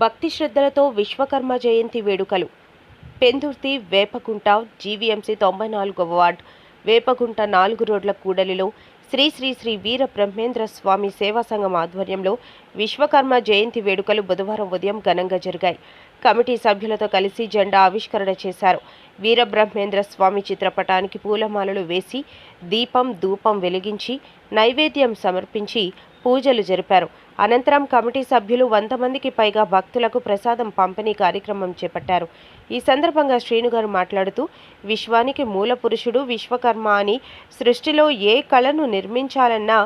భక్తి శ్రద్ధలతో విశ్వకర్మ జయంతి వేడుకలు. పెందుర్తి వేపకుంట జీవీఎంసీ తొంభై నాలుగవ వార్డ్ వేపకుంట నాలుగు రోడ్ల కూడలిలో శ్రీ శ్రీ శ్రీ వీర బ్రహ్మేంద్ర స్వామి సేవా సంఘం ఆధ్వర్యంలో విశ్వకర్మ జయంతి వేడుకలు బుధవారం ఉదయం ఘనంగా జరిగాయి. కమిటీ సభ్యులతో కలిసి జెండా ఆవిష్కరణ చేశారు. వీరబ్రహ్మేంద్ర స్వామి చిత్రపటానికి పూలమాలలు వేసి దీపం ధూపం వెలిగించి నైవేద్యం సమర్పించి పూజలు జరిపారు. అనంతరం కమిటీ సభ్యులు వంద మందికి పైగా భక్తులకు ప్రసాదం పంపిణీ కార్యక్రమం చేపట్టారు. ఈ సందర్భంగా శ్రీనుగారు మాట్లాడుతూ విశ్వానికి మూల పురుషుడు విశ్వకర్మ అని సృష్టిలో ఏ కళను నిర్మించాలన్నా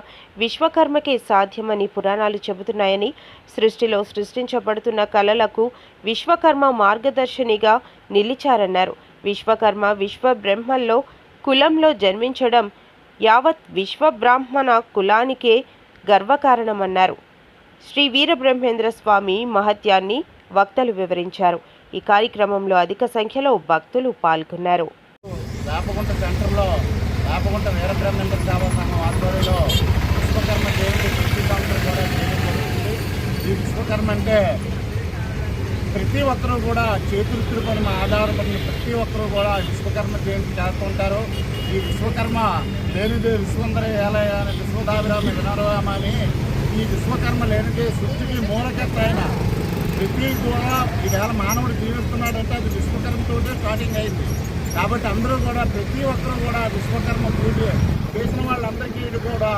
విశ్వకర్మకే సాధ్యమని పురాణాలు చెబుతున్నాయని సృష్టిలో సృష్టించబడుతున్న కళలకు విశ్వకర్మ మార్గదర్శినిగా నిలిచారన్నారు. విశ్వకర్మ విశ్వ బ్రహ్మల్లో కులంలో జన్మించడం యావత్ విశ్వబ్రాహ్మణ కులానికే గర్వకారణమన్నారు. శ్రీ వీరబ్రహ్మేంద్ర స్వామి మహత్యాన్ని వక్తలు వివరించారు. ఈ కార్యక్రమంలో అధిక సంఖ్యలో భక్తులు పాల్గొన్నారు. వేపగుంట సెంటర్లో వేపగుంట వీరబ్రహ్మేంద్ర సేవా సంఘం ఆధ్వర్యంలో విశ్వకర్మ జయంతి ప్రతి సంవత్సరం కూడా జరుగుతుంది ఈ విశ్వకర్మ అంటే ప్రతి ఒక్కరూ కూడా చేతులు పని ఆధారపడిన ప్రతి ఒక్కరూ కూడా విశ్వకర్మ జయంతి చేస్తుంటారు ఈ విశ్వకర్మ లేనిదే విశ్వందర ఏలయ అని విశ్వదాభిరామ వినరామ అని ఈ విశ్వకర్మ లేనిదే సృష్టికి మూలకర్త ఆయన ప్రకృతి కూడా ఈవేళ మానవుడు జీవిస్తున్నాడంటే అది విశ్వకర్మతోటే స్టార్టింగ్ అయింది. కాబట్టి అందరూ కూడా ప్రతి ఒక్కరూ కూడా విశ్వకర్మ పూజ చేసిన వాళ్ళందరికీ ఇది కూడా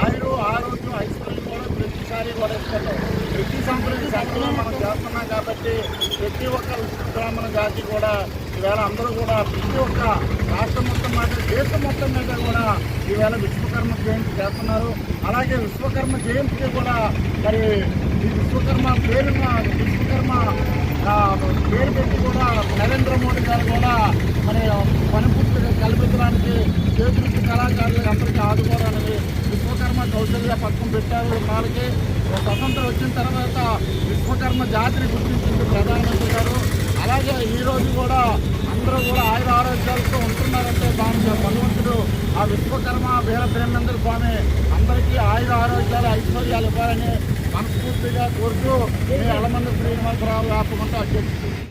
ఆయురు ఆరోగ్యం ఐశ్వర్యం కూడా ప్రతిసారి కూడా ఇస్తారు ప్రతి సంవత్సరం ఈ సంవత్సరం మనం చేస్తున్నాం కాబట్టి ప్రతి ఒక్క బ్రాహ్మణ జాతి కూడా ఈవేళ అందరూ కూడా ప్రతి ఒక్క రాష్ట్రం మొత్తం మాట దేశం మొత్తం మీద కూడా ఈవేళ విశ్వకర్మ జయంతి చేస్తున్నారు. అలాగే విశ్వకర్మ జయంతికి కూడా మరి ఈ విశ్వకర్మ పేరు విశ్వకర్మ ఆ, పేరు పెట్టి కూడా నరేంద్ర మోడీ గారు కూడా మరి పనిపూర్తిగా కల్పించడానికి పెట్టారు వాళ్ళకి స్వతంత్రం వచ్చిన తర్వాత విశ్వకర్మ జాతిని గుర్తించింది ప్రధానమంత్రి గారు. అలాగే ఈరోజు కూడా అందరూ కూడా ఆయుర ఆరోగ్యాలతో ఉంటున్నారంటే దానికి భగవంతుడు ఆ విశ్వకర్మ వీరప్రేమేంద్ర స్వామి అందరికీ ఆయుర ఆరోగ్యాలు ఐశ్వర్యాలు ఇవ్వాలని మనస్ఫూర్తిగా కోరుతూ మీ అలమంది శ్రీనివాసరావు ఆపమంటే అధ్యక్షుడు